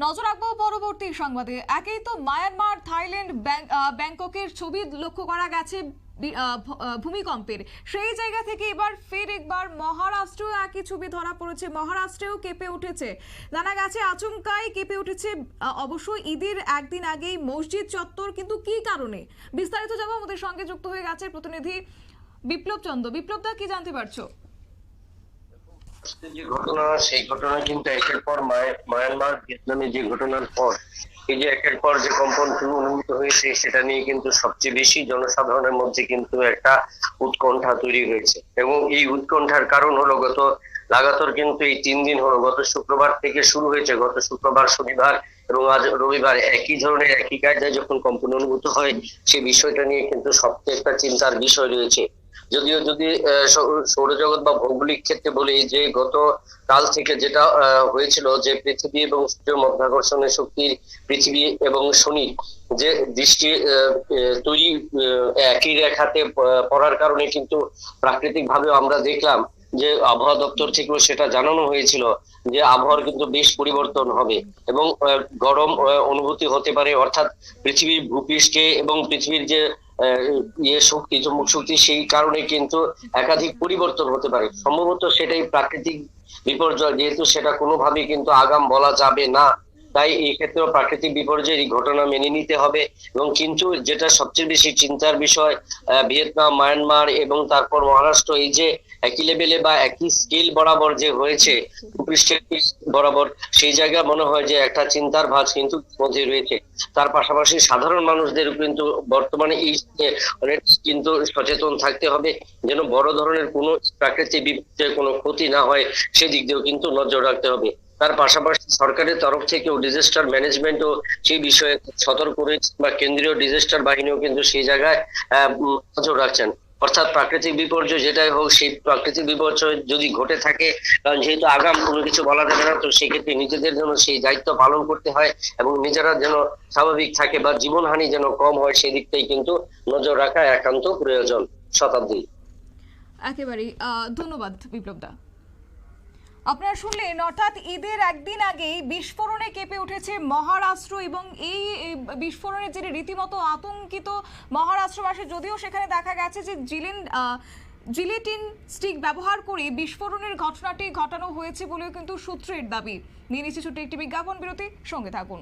নজর রাখব পরবর্তী সংবাদে। একেই তো মায়ানমার, থাইল্যান্ড, ব্যাং- ব্যাংককের ছবি লক্ষ্য করা গেছে ভূমিকম্পের। সেই জায়গা থেকে এবার ফের একবার মহারাষ্ট্রেও একই ছবি ধরা পড়েছে। মহারাষ্ট্রেও কেঁপে উঠেছে। জানা গেছে, আচমকাই কেঁপে উঠেছে। অবশ্য ঈদের একদিন আগেই মসজিদ চত্বর, কিন্তু কি কারণে? বিস্তারিত যাব আমাদের সঙ্গে যুক্ত হয়ে গেছে প্রতিনিধি বিপ্লব চন্দ্র। বিপ্লব দা, কি জানতে পারছ? যে ঘটনা, সেই ঘটনা কিন্তু একের পর মায়- মায়ানমার ভিয়েতনামে যে ঘটনার পর, এই যে একের পর যে কম্পন অনুভূত হয়েছে, সেটা নিয়ে কিন্তু সবচেয়ে বেশি জনসাধারণের মধ্যে কিন্তু একটা উৎকণ্ঠা তৈরি হয়েছে। এবং এই উৎকণ্ঠার কারণ হলো গত, লাগাতার কিন্তু এই তিন দিন হলো, গত শুক্রবার থেকে শুরু হয়েছে, গত শুক্রবার, শনিবার এবং আজ রবিবার একই ধরনের, একই কায়দায় যখন কম্পন অনুভূত হয় সেই বিষয়টা নিয়ে কিন্তু সবচেয়ে একটা চিন্তার বিষয় রয়েছে। যদিও যদি সৌরজগৎ বা ভৌগোলিক ক্ষেত্রে বলি যে গত কাল থেকে যেটা হয়েছিল যে পৃথিবী এবং সূর্য মধ্যাকর্ষণের শক্তির পৃথিবী এবং শনি যে দৃষ্টি তৈরি একই রেখাতে পড়ার কারণে কিন্তু প্রাকৃতিক ভাবে আমরা দেখলাম যে আবহাওয়া দপ্তর থেকেও সেটা জানানো হয়েছিল যে আবহাওয়ার কিন্তু বেশ পরিবর্তন হবে এবং গরম অনুভূতি হতে পারে অর্থাৎ পৃথিবীর ভূপৃষ্ঠে এবং পৃথিবীর যে ইয়ে শক্তি চুম্বক শক্তি, সেই কারণে কিন্তু একাধিক পরিবর্তন হতে পারে। সম্ভবত সেটাই প্রাকৃতিক বিপর্যয়, যেহেতু সেটা কোনোভাবেই কিন্তু আগাম বলা যাবে না। তাই এই ক্ষেত্রে প্রাকৃতিক বিপর্যয়ের এই ঘটনা মেনে নিতে হবে। এবং কিন্তু যেটা সবচেয়ে বেশি চিন্তার বিষয় ভিয়েতনাম, মায়ানমার এবং তারপর মহারাষ্ট্র, এই যে একই লেভেলে বা একই স্কেল বরাবর যে হয়েছে বরাবর, সেই জায়গা মনে হয় যে একটা চিন্তার ভাঁজ কিন্তু মধ্যে রয়েছে। তার পাশাপাশি সাধারণ মানুষদের কিন্তু বর্তমানে এই অনেক কিন্তু সচেতন থাকতে হবে, যেন বড় ধরনের কোনো প্রাকৃতিক বিপর্যয়ের কোনো ক্ষতি না হয়, সেদিক দিয়েও কিন্তু নজর রাখতে হবে। তার পাশাপাশি সরকারের তরফ থেকেও ডিজাস্টার ম্যানেজমেন্টও সেই বিষয়ে সতর্ক রয়েছে বা কেন্দ্রীয় ডিজাস্টার বাহিনীও কিন্তু সেই জায়গায় নজর রাখছেন। অর্থাৎ প্রাকৃতিক বিপর্যয় যেটাই হোক, সেই প্রাকৃতিক বিপর্যয় যদি ঘটে থাকে, কারণ যেহেতু আগাম কোনো কিছু বলা যাবে না, তো সেক্ষেত্রে নিজেদের জন্য সেই দায়িত্ব পালন করতে হয় এবং নিজেরা যেন স্বাভাবিক থাকে বা জীবনহানি যেন কম হয় সেই দিকটাই কিন্তু নজর রাখা একান্ত প্রয়োজন শতাব্দী একেবারেই। ধন্যবাদ বিপ্লব দা আপনারা শুনলেন, অর্থাৎ ঈদের একদিন আগেই বিস্ফোরণে কেঁপে উঠেছে মহারাষ্ট্র এবং এই বিস্ফোরণের জেরে রীতিমতো আতঙ্কিত মহারাষ্ট্রবাসী, যদিও সেখানে দেখা গেছে যে জিলেন জিলেটিন স্টিক ব্যবহার করে বিস্ফোরণের ঘটনাটি ঘটানো হয়েছে বলেও কিন্তু সূত্রের দাবি। নিয়ে নিচ্ছে ছোট্ট একটি বিজ্ঞাপন বিরতি, সঙ্গে থাকুন।